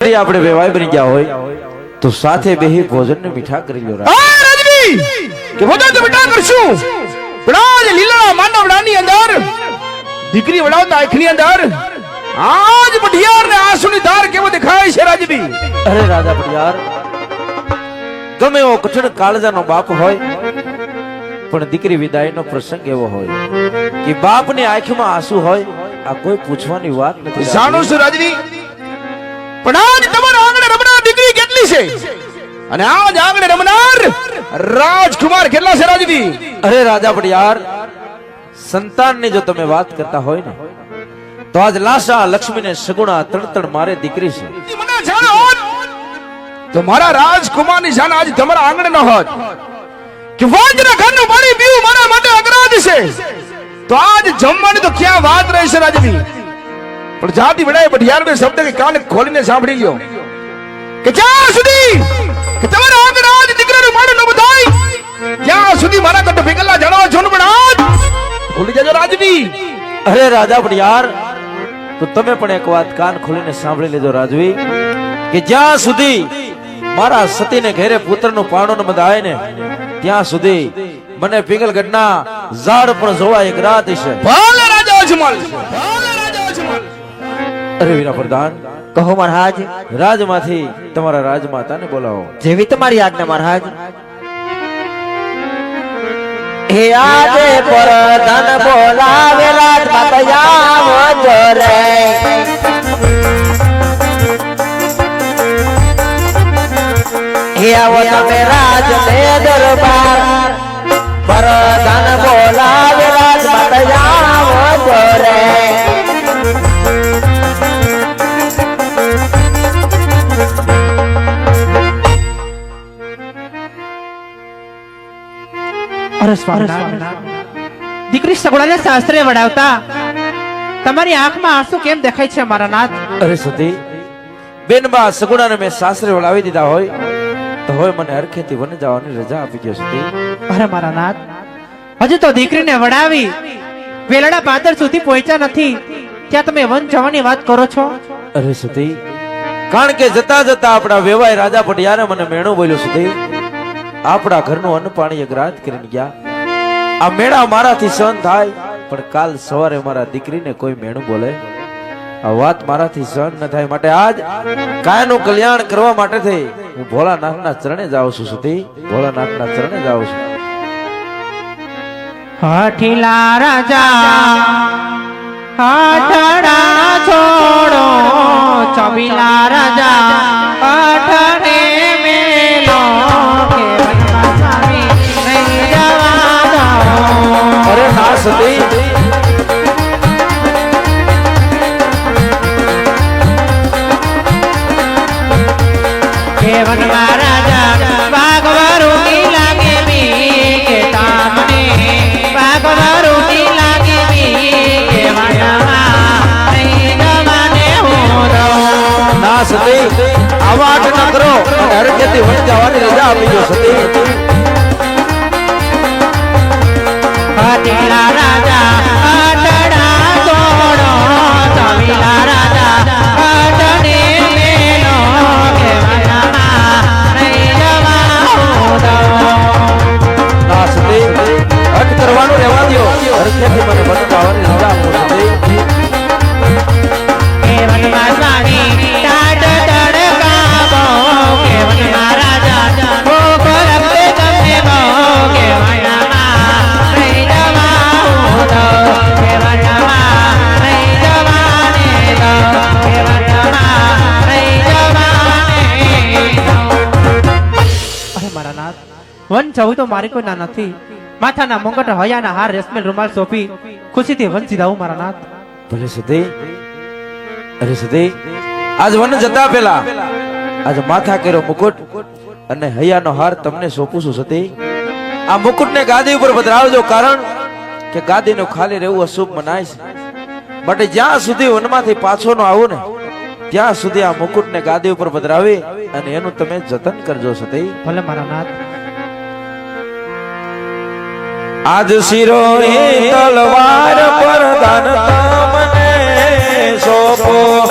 આપણે વેવાય બની ગયા હોય તો સાથે બેહી ભોજન ને મીઠા કરી લો કે ભોજન તો મીઠા કરશું. પણ આજ લીલા માંડવડાની અંદર દીકરી વડાવતા આંખની અંદર આજ પઢિયાર ને આંસુની ધાર કેવો દેખાય છે રાજવી? અરે રાજા પઢિયાર ગમે એવો કઠણ કાળજાનો બાપ હોય પણ દીકરી વિદાયનો પ્રસંગ એવો હોય કે બાપની આંખમાં આંસુ હોય આ કોઈ પૂછવાની વાત નથી. જાણું છું રાજવી પણ આજ તમારા આંગણે રમનાર દીકરી કેટલી છે? અને આજ આંગણે રમનાર રાજકુમાર કેટલા છે રાજવી અરે રાજા પડિયાર સંતાનની જો તમે વાત કરતા હોય ને તો આજ લાશા લક્ષ્મીને સગુણા ત્રણ ત્રણ મારે દીકરી છે. તો મારા રાજકુમારની જાન આજ તમારા આંગણે ન હોત. કે વાજના ઘરનું પાણી પીવું મારા માટે અપરાધ છે. તો આજ જમવાની તો ક્યાં વાત રહેશે રાજવી પણ જાતિ વડાએ બઢિયારનો શબ્દ કે કાન ખોલીને સાંભળી લ્યો. કે જ્યાં સુધી કે તમારા આગળ દીકરાનું માડું ન બધાય ત્યાં સુધી મારા કટ ભેગલા જણાવો છો ને પણ આજ? ભૂલી જજો રાજવી અરે રાજા બઢિયાર તો તમે પણ એક વાત કાન ખોલીને સાંભળી લેજો રાજવી કે જ્યાં સુધી મારા સતીને ઘેરે પુત્રનું પાણું ન બધાય ને ત્યાં સુધી મને પિંગલગઢના ઝાડ પર જોવા એક રાત છે ભલે રાજા અજમલ અરે વીરા પ્રધાન કહો મહારાજ. રાજમાંથી તમારા રાજમાતાને બોલાવો. જેવી તમારી આજ્ઞા મહારાજ. હે આજે પરધન બોલાવેલા માતયા રે. હે આવો તમે દીકરી સગડાને શાસ્ત્રે વડાવતા. તમારી આંખમાં આંસુ કેમ દેખાય છે મારા નાથ? અરે સતી બેનબા સગુણાને મેં સાસરે વળાવી દીધા હોય તો હવે મને હરખેથી વન જવાની રજા આપી દો સતી અરે મારા નાથ હજુ તો દીકરીને વડાવી વેલડા પાદર સુધી પહોંચ્યા નથી. ત્યાં તમે વન જવાની વાત કરો છો? અરે સતી કારણ કે જતા જતા આપણા વેવાય રાજા પટિયારે મને મેણું બોલ્યો સતી આપણા ઘરનું અન્ન પાણી અગ્રાત કરીને ગયા. આ મેળા મારાથી સહન થાય, પણ કાલ સવારે મારા દીકરીને કોઈ મેણું બોલે. આ વાત મારાથી સહન ન થાય માટે આજ કાયનું કલ્યાણ કરવા માટે થઈ. હું ભોળાનાથના ચરણે જાઉં છું સુધી. ભોળાનાથના ચરણે જાઉં છું. હઠીલા રાજા હઠડા છોડો. છબીલા રાજા હઠને અરે ના સતી કે વનમાં રાજા વાઘવરુની લાગે બી કે તમને વાઘવરુની લાગે બી કે નહીં જવાને હું દઉં. ના સતી આવા આટ ન કરો. અને હરખેથી વન જવાની રજા આપી દો સતી. જવું તો મારી કોઈ ના નથી. માથાના મુંગટ હયાના હાર રેશમેલ રૂમાલ સોંપી ખુશીથી વંચી સીધાવું મારા નાથ. ભલે સતી અરે સતી આજ વન જતા પેલા. આજ માથા કર્યો મુકુટ અને હૈયાનો હાર તમને સોંપું છું સતી આ મુકુટને ગાદી ઉપર પધરાવજો કારણ કે ગાદીનું ખાલી રહેવું અશુભ મનાય છે. માટે જ્યાં સુધી વનમાંથી પાછો ન આવું ને ત્યાં સુધી આ મુકુટને ગાદી ઉપર પધરાવી અને એનું તમે જતન કરજો સતી ભલે મારા નાથ. આજ શિરો તલવાર પર દાન તમને સોંપો.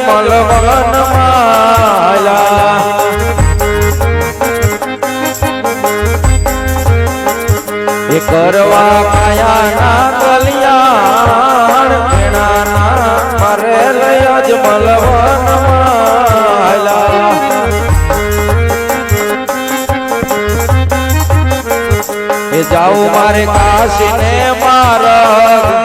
લય જ માયા એ કરવા માયા ના કલ્યાણ મેળા ના મારે લય જ મલવન માલા. એ જાઉં મારે કાશી ને મારા